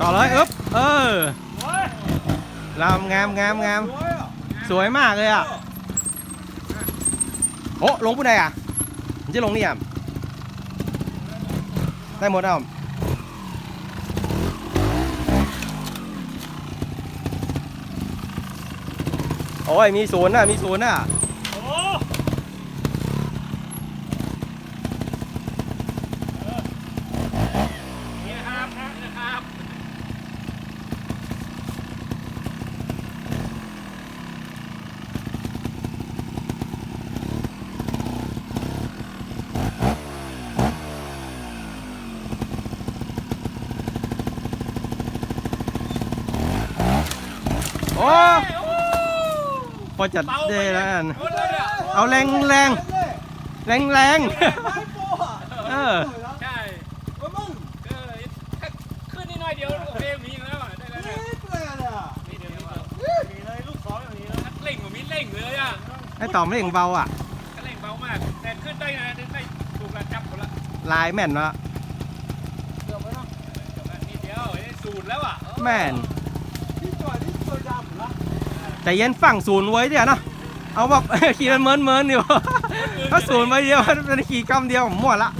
ต่อเลยอึ๊บเออลำงามงามงามสวยมากเลยอะโอ้ลงผู้ใดอะมันจะลงนี่อะได้หมดอะโอ้ยมีศูนย์อะมีศูนย์อะ โอ้นี่นะครับนี่นะครับ โอ้โอ้พอจัดได้แล้วกันหมดเลยเนี่ยเอาแรงแรงแรงแรงเออใช่เออถ้าขึ้นนิดหน่อยเดียวโอเคมีแล้วอะได้แล้วเนี่ยนี่เดียวนี่เดียวถ้าเร่งกว่ามีเร่งเลยอะให้ต่อไม่ถึงเบาอะก็เร่งเบามากแต่ขึ้นได้นะได้ถูกระจับคนละลายแม่นวะเกือบแล้วเนาะเกือบแล้วนิดเดียวได้สูตรแล้วอะเออแม่น แต่เย็นฝั่งศูนย์ไว้เดี๋ยวนะเอาแบบ ขี่มันเมินเมินอยู่ถ้าศูนย์ไว้เดียวมันขี่กำเดียวผมหมดละ